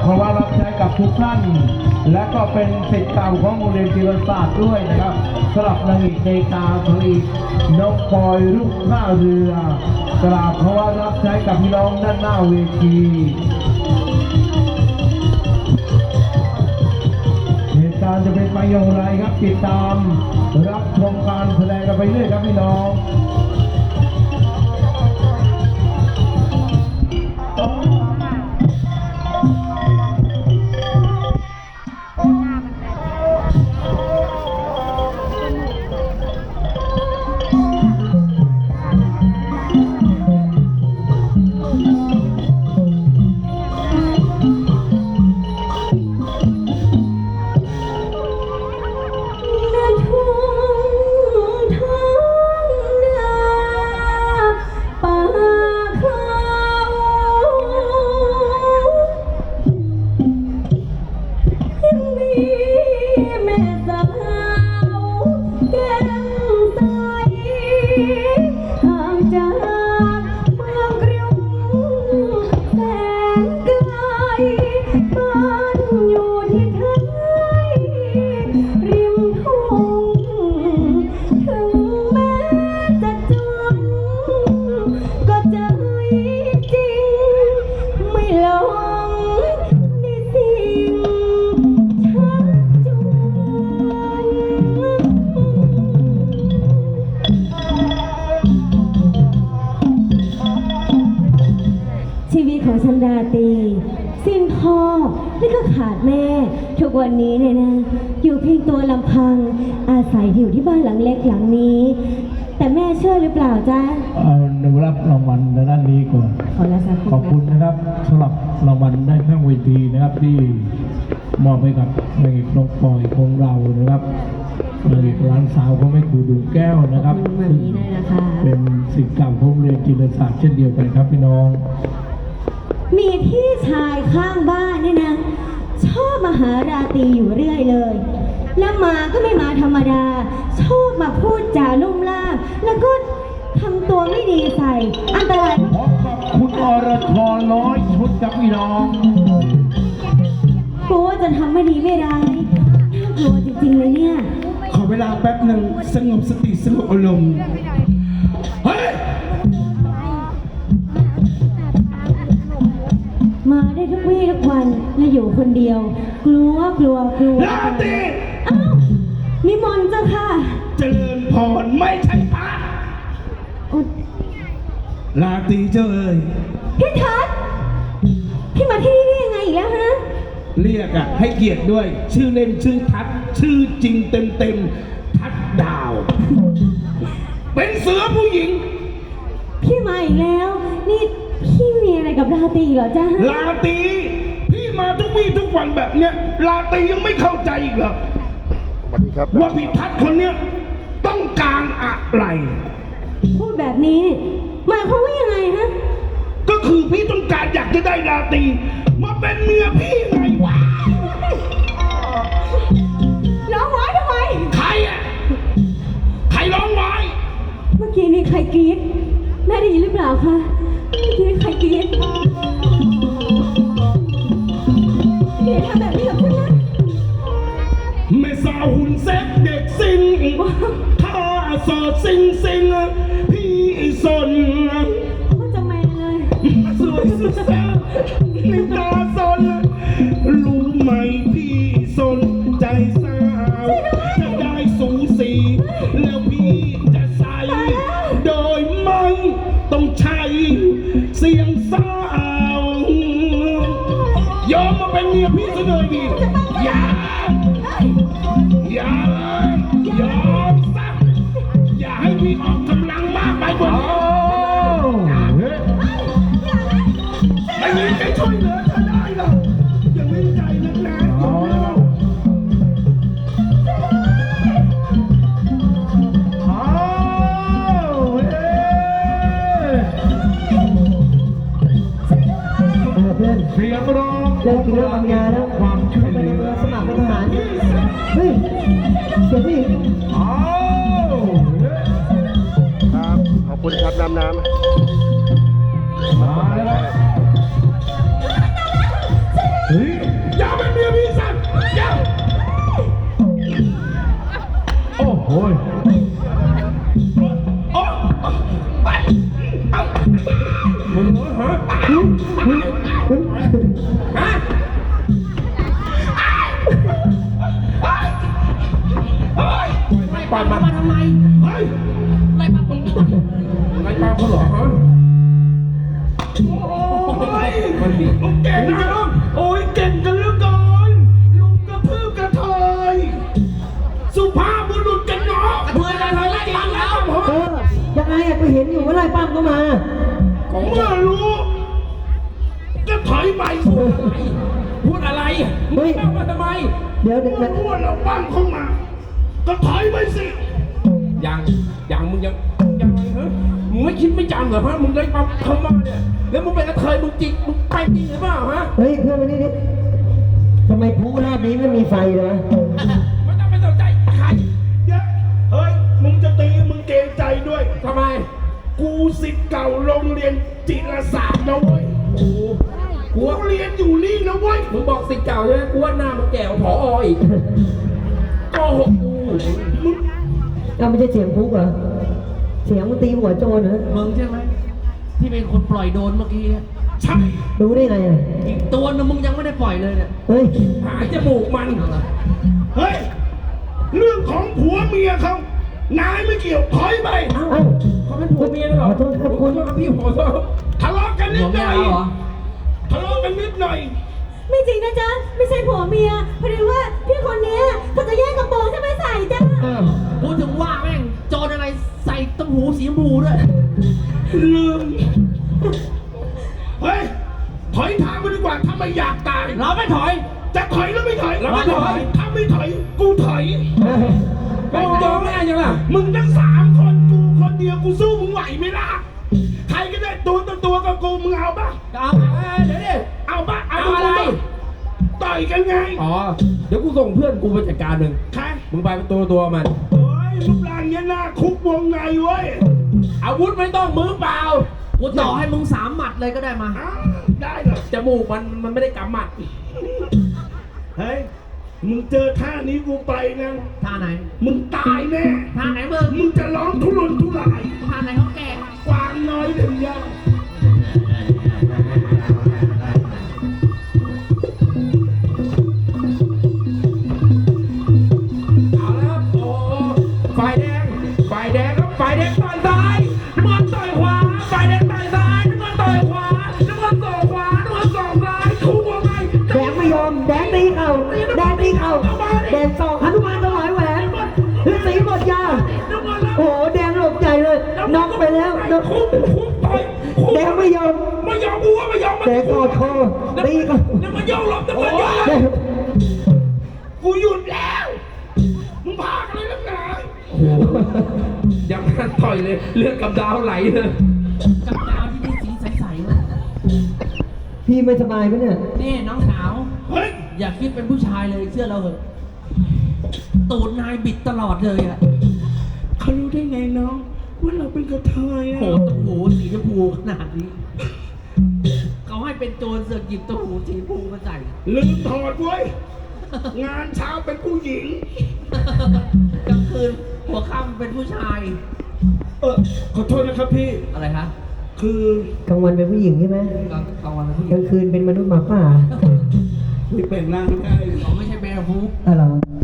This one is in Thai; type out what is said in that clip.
เพราะว่ารับใช้กับทุกท่าน และก็เป็นสิทธิ์เก่าของโรงเรียนจิรศาสตร์ด้วยนะครับสำหรับนางเอกเดตาผลิตนกปอยลูกท่าเรือกราบเพราะว่ารับใช้กับพี่น้องด้านหน้าเวทีเหตุการณ์จะเป็นไปอย่างไรครับติดตาม รับชมการแสดงกันไปเรื่อยครับพี่น้อง ชีวิตของฉันราตรีสิ้นพ่อแล้วก็ขาดแม่ ทุกวันนี้เนี่ยนะอยู่เพียงตัวลำพัง อาศัยอยู่ที่บ้านหลังเล็กหลังนี้ แต่แม่เชื่อหรือเปล่าจ๊ะเอาหนูรับรางวัลในด้านนี้ก่อนขอละสักขอบคุณนะครับสำหรับรางวัลได้ข้างเวทีนะครับที่มอบให้กับนางเอกน้องปอยของเรานะครับนางเอกร้านสาวของแม่ครูดูแก้วนะคขรัอบบคุณแบบนี้ด้วยนะคะ เป็นสิ่งเก่าของโรงเรียนจิรศาสตร์เช่นเดียวกันครับพี่น้อง มีพี่ชายข้างบ้านเนี่ยนะ ชอบมาหาราตรีอยู่เรื่อยเลย แล้วมาก็ไม่มาธรรมดา ชอบมาพูดจาลุ่มล่าม แล้วก็ทำตัวไม่ดีใส่ อันตรายพบกับคุณอรชรร้อยชุดครับพี่น้องกลัวว่าจะทำไม่ดีไม่ร้ายน่ากลัวจริงๆเลยเนี่ย ขอเวลาแป๊บหนึ่งสงบสติสงบอารมณ์ วันและอยู่คนเดียว กลัวกลัวกลัวลาตรีอ้าวนิมนต์เจ้าค่ะเจริญพรไม่ใช่พระอุ๊ยลาตรีเจ้าเอ๋ยพี่ทัศน์พี่มาที่นี่ได้ยังไงอีกแล้วฮะ เรียกอะให้เกียรติด้วย ชื่อเล่นชื่อทัดชื่อจริงเต็มเต็มๆทัดดาว เป็นเสือผู้หญิง พี่มาอีกแล้ว นี่พี่มีอะไรกับราตรีเหรอจ๊ะลาตรีพี่ มาทุกวี่ทุกวันแบบเนี้ยลาตรียังไม่เข้าใจอีกเหรอสวัสดีครับว่าพี่ทัดคนเนี้ยต้องการอะไร พูดแบบนี้หมายความว่ายังไงฮะก็คือพี่ต้องการอยากจะได้ลาตรีมาเป็นเมียพี่ไงวะร้องไว้ทำไม ใครอะใครร้องไว้เมื่อกี้นี่ใครกรี๊ดแม่ได้ยินหรือเปล่าคะเมื่อกี้ใครกรี๊ด หุ่นเซ็กเด็กซิงถ้าสอดซิงซิงพี่สนเขาจะแมนเลยสวยสุดแซ่บลิตาสนรู้ไหมพี่สนใจสาวจะได้สูสี แล้วพี่จะใส่โดยไม่ต้องใช้เสียงสาวยอมมาเป็นเมียพี่ซะเลยดิอย่า อย่าเลยยอมซะอย่าให้พี่ออกกำลังมากไปกว่านี้ไม่มีใครช่วยเหลือเธอได้หรอกอย่าเล่นใจนักนะอย่าเล่นเสียงร้อง เลิกกินเหล้าบางยาแดิเสียดิครับ ขอบคุณครับน้ำน้ำมาแล้วเฮ้ยอย่าเป็นเมียพี่สัตว์อย่าโอ้โหโอ้ไปเอาคุณเหรอฮะ ไล่ปลาผมไล่ปลาเขาเหรอฮะโอ้ยมันดีเก่งนะโอ้ยเก่งกันเหลือเกินลุงกระพือกระเทยสุภาพบุรุษกันเนาะเพื่อนอะไรไล่ปลาแล้วเออยังไงอะกูเห็นอยู่ว่าไล่ปั้มก็มาเมื่อรู้ก็ถอยไปพูดอะไรพูดอะไรมึงเข้ามาทำไม เดี๋ยวเดี๋ยวเดี๋ยวเราปั้มเข้ามา ก็ถอยไปสิ ยังยังมึงยังยังไงฮะมึงไม่คิดไม่จำเหรอฮะมึงได้ปั๊มเข้ามาเนี่ยแล้วมึงเป็นกระเทยมึงจริงมึงไปจริงหรือเปล่าฮะเฮ้ยเพื่อนมานี่ดิทำไมพูรอบนี้ไม่มีไฟเลยวะไม่ต้องไปสนใจใครเดี๋ยวเฮ้ยมึงจะตีมึงเกรงใจด้วย ทำไม กูสิทธิ์เก่าโรงเรียนจิรศาสตร์นะเว้ยกูเรียนอยู่นี่นะเว้ยมึงบอกสิทธิ์เก่าใช่ไหมกูว่าหน้ามันแก่กว่าผออีกโกหกกูมึง เอาไม่ใช่เสียงพุกเหรอ เสียงมันตีหัวโจรเหรอ มึงใช่ไหมที่เป็นคนปล่อยโดนเมื่อกี้อะใช่รู้ได้ไงอะอีกตัวนึงมึงยังไม่ได้ปล่อยเลยเนี่ยเฮ้ย หายจมูกมันเฮ้ย เรื่องของผัวเมียเขานายไม่เกี่ยวถอยไปเอ้าเขาเป็นผัวเมียกันเหรอขอโทษครับคุณ ขอโทษครับพี่ขอโทษทะเลาะกันนิผัดวหเมียน่อยเราเหรอทะเลาะกันนิดหน่อย ไม่จริงนะจ๊ะ ไม่ใช่ผัวเมียพอดีว่าพี่คนเนี้ย ลืม เฮ้ย ถอยทางไปดีกว่าถ้าไม่อยากตาย เราไม่ถอย จะถอยแล้วไม่ถอยเราไม่ถอย ถ้าไม่ถอย กูถอยโอ้โจรแม่ยังล่ะ มึงทั้งสามคนกูคนเดียวกูสู้มึงไหวไหมล่ะ ใครก็ได้ตัวต่อตัวกับกูมึงเอาปะเอาเอ้ยเดี๋ยวดิเอาปะเอาเอาอะไรปต่อยกันไง อ๋อ เดี๋ยวกูส่งเพื่อนกูไปจัดการหนึ่งใครมึงไปเป็นตัวตัวมันโอ้ยรูปร่างเนี้ยหน้าคุกวงในเว้ย อาวุธไม่ต้องมือเปล่ากูต่อให้มึงสามหมัดเลยก็ได้มา อ้าวได้เหรอจมูกมันมันไม่ได้กำหมัด เฮ้ย มึงเจอท่านี้กูไปนะ ท่าไหน มึงตายแน่ ท่าไหนมึงมึงจะร้องทุรนทุราย ท่าไหนเขาแก่ เข่าแดงสองหนุมานถวายแหวนฤาษีหมดยาน้ำเงินแล้วโอ้โหแดงหลบใหญ่เลยน็อกไปแล้วน็อกคุกคุกต่อยคุกแดงไม่ยอมไม่ยอมกูว่าไม่ยอมมันแดงกอดคอตีก็น้ำมันยอมหลบน้ำมันยอมแดงกูหยุดแล้วมึงพากันเลยนักหนายังนั่นต่อยเลยเลือดกับดาวไหลเลยกับดาวที่มีสีใสๆเลยพี่ไม่สบายไหมเนี่ยนี่น้องสาวเฮ้ย อย่าคิดเป็นผู้ชายเลยเชื่อเราเถอะตูดนายบิดตลอดเลยอะเขารู้ได้ไงน้องว่าเราเป็นกระเทยโหอะตวหูสีชมพูขนาดนี้เขาให้เป็นโจรเสือกหยิบตัวหูสีชมพูมาใส่ลืมถอดเว้ยงานเช้าเป็นผู้หญิง กลางคืนหัวค่ำเป็นผู้ชายเออขอโทษนะครับพี่ อะไรคะคือกลางวันเป็นผู้หญิงใช่ไหมกลางกลางวันเป็นผู้หกญิลางงคืนเป็นมนุษย์หมาป่า ไม่เป็นร่างได้ เขาไม่ใช่แบร์ฮูฟอะไรอ